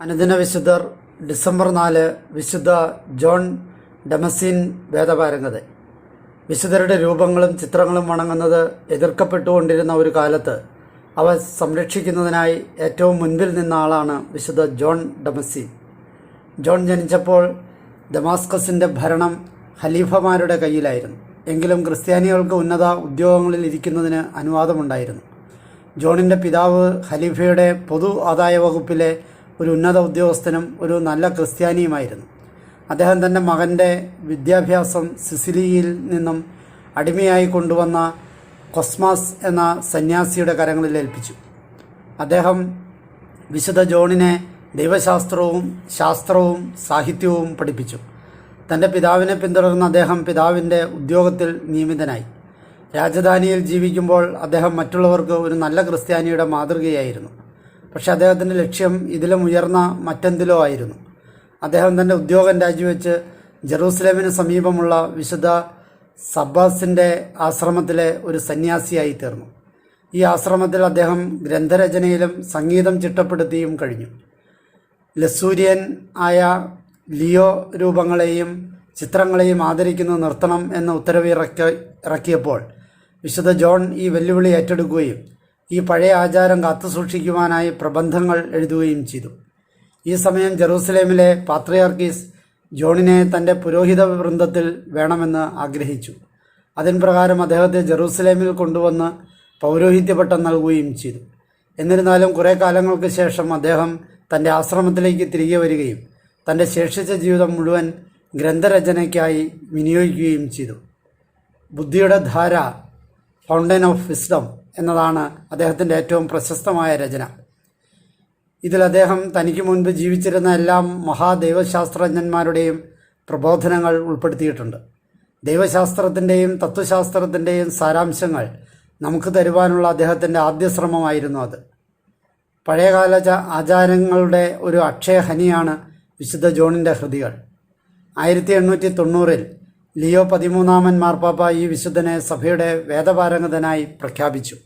അനുദിന വിശുദ്ധർ ഡിസംബർ നാല് വിശുദ്ധ ജോൺ ഡെമസീൻ വേദപാരംഗത. വിശുദ്ധരുടെ രൂപങ്ങളും ചിത്രങ്ങളും വണങ്ങുന്നത് എതിർക്കപ്പെട്ടുകൊണ്ടിരുന്ന ഒരു കാലത്ത് അവ സംരക്ഷിക്കുന്നതിനായി ഏറ്റവും മുൻപിൽ നിന്ന ആളാണ് വിശുദ്ധ ജോൺ ഡെമസീൻ. ജോൺ ജനിച്ചപ്പോൾ ദമാസ്കസിന്റെ ഭരണം ഖലീഫമാരുടെ കയ്യിലായിരുന്നു. എങ്കിലും ക്രിസ്ത്യാനികൾക്ക് ഉന്നത ഉദ്യോഗങ്ങളിൽ ഇരിക്കുന്നതിന് അനുവാദമുണ്ടായിരുന്നു. ജോണിന്റെ പിതാവ് ഖലീഫയുടെ പൊതു ആദായ വകുപ്പിലെ ഒരു ഉന്നത ഉദ്യോഗസ്ഥനും ഒരു നല്ല ക്രിസ്ത്യാനിയുമായിരുന്നു. അദ്ദേഹം തന്റെ മകന്റെ വിദ്യാഭ്യാസം സിസിലിയിൽ നിന്നും അടിമയായി കൊണ്ടുവന്ന കൊസ്മാസ് എന്ന സന്യാസിയുടെ കരങ്ങളിൽ ഏൽപ്പിച്ചു. അദ്ദേഹം വിശുദ്ധ ജോണിനെ ദൈവശാസ്ത്രവും ശാസ്ത്രവും സാഹിത്യവും പഠിപ്പിച്ചു. തന്റെ പിതാവിനെ പിന്തുടർന്ന് അദ്ദേഹം പിതാവിന്റെ ഉദ്യോഗത്തിൽ നിയമിതനായി. രാജധാനിയിൽ ജീവിക്കുമ്പോൾ അദ്ദേഹം മറ്റുള്ളവർക്ക് ഒരു നല്ല ക്രിസ്ത്യാനിയുടെ മാതൃകയായിരുന്നു. പക്ഷെ അദ്ദേഹത്തിന്റെ ലക്ഷ്യം ഇതിലും ഉയർന്ന മറ്റെന്തിലോ ആയിരുന്നു. അദ്ദേഹം തന്റെ ഉദ്യോഗം രാജിവെച്ച് ജെറൂസലേമിന് സമീപമുള്ള വിശുദ്ധ സബ്ബാസിന്റെ ആശ്രമത്തിലെ ഒരു സന്യാസിയായി തീർന്നു. ഈ ആശ്രമത്തിൽ അദ്ദേഹം ഗ്രന്ഥരചനയിലും സംഗീതം ചിട്ടപ്പെടുത്തിയും കഴിഞ്ഞു. ലസൂര്യൻ ആയ ലിയോ രൂപങ്ങളെയും ചിത്രങ്ങളെയും ആദരിക്കുന്നത് നിർത്തണം എന്ന ഉത്തരവ് ഇറക്കി ഇറക്കിയപ്പോൾ വിശുദ്ധ ജോൺ ഈ വെല്ലുവിളി ഏറ്റെടുക്കുകയും ഈ പഴയ ആചാരം കാത്തുസൂക്ഷിക്കുവാനായി പ്രബന്ധങ്ങൾ എഴുതുകയും ചെയ്തു. ഈ സമയം ജെറൂസലേമിലെ പാത്രിയാർക്കീസ് ജോണിനെ തന്റെ പുരോഹിത വൃന്ദത്തിൽ വേണമെന്ന് ആഗ്രഹിച്ചു. അതിൻ പ്രകാരം അദ്ദേഹത്തെ ജെറൂസലേമിൽ കൊണ്ടുവന്ന് പൗരോഹിത്യപട്ടം നൽകുകയും ചെയ്തു. എന്നിരുന്നാലും കുറേ കാലങ്ങൾക്ക് ശേഷം അദ്ദേഹം തന്റെ ആശ്രമത്തിലേക്ക് തിരികെ വരികയും തന്റെ ശേഷിച്ച ജീവിതം മുഴുവൻ ഗ്രന്ഥരചനയ്ക്കായി വിനിയോഗിക്കുകയും ചെയ്തു. ബുദ്ധിയുടെ ധാര ഫൗണ്ടൻ ഓഫ് വിസ്ഡം എന്നതാണ് അദ്ദേഹത്തിന്റെ ഏറ്റവും പ്രശസ്തമായ രചന. ഇതിൽ അദ്ദേഹം തനിക്ക് മുൻപ് ജീവിച്ചിരുന്ന എല്ലാ മഹാദൈവശാസ്ത്രജ്ഞന്മാരുടെയും പ്രബോധനങ്ങൾ ഉൾപ്പെടുത്തിയിട്ടുണ്ട്. ദൈവശാസ്ത്രത്തിന്റെയും തത്വശാസ്ത്രത്തിന്റെയും സാരാംശങ്ങൾ നമുക്ക് തരുവാനുള്ള അദ്ദേഹത്തിന്റെ ആദ്യ ശ്രമമായിരുന്നു അത്. പഴയകാല ആചാരങ്ങളുടെ ഒരു അക്ഷയഹനിയാണ് വിശുദ്ധ ജോണിന്റെ ഹൃതികൾ ആയിരത്തി എണ്ണൂറ്റി തൊണ്ണൂറിൽ ലിയോ പതിമൂന്നാമൻ മാർപ്പാപ്പ ഈ വിശുദ്ധനെ സഭയുടെ വേദപാരംഗതനായി പ്രഖ്യാപിച്ചു.